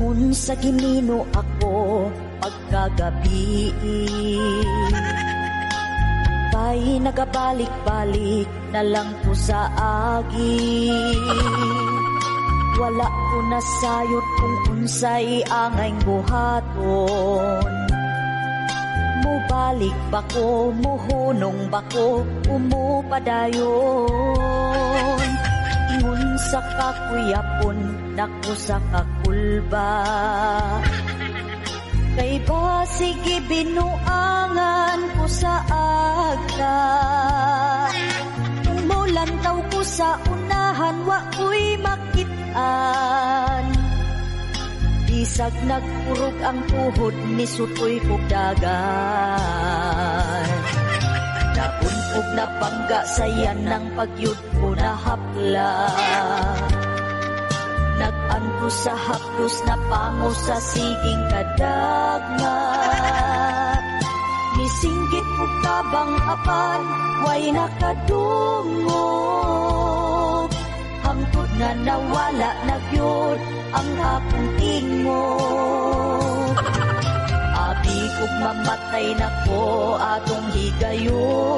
Ingon sa ginino ako pagkagabi. Kay nagabalik-balik na lang ko sa agi Wala ko nasayot kung unsay angay buhaton Mubalik ba ko, muhunong ba ko, umupadayon? Ingon sa kakuyapon, naku kakulba Kay ba sige binuangan ko sa aga Umulan daw ko sa unahan, wa ko'y makitaan. Bisag nagpurog ang tuhod ni Sutoy Pugdagan. Nabuntog na bangga sa yan ng pagyud ko na hapla sa haplos na pango sa siging kadagmat Nisinggit ko tabang apan, way nakadungog Hangtod nga nawala na gyud ang akong tingog Abi kog mamatay na ko atong higayuna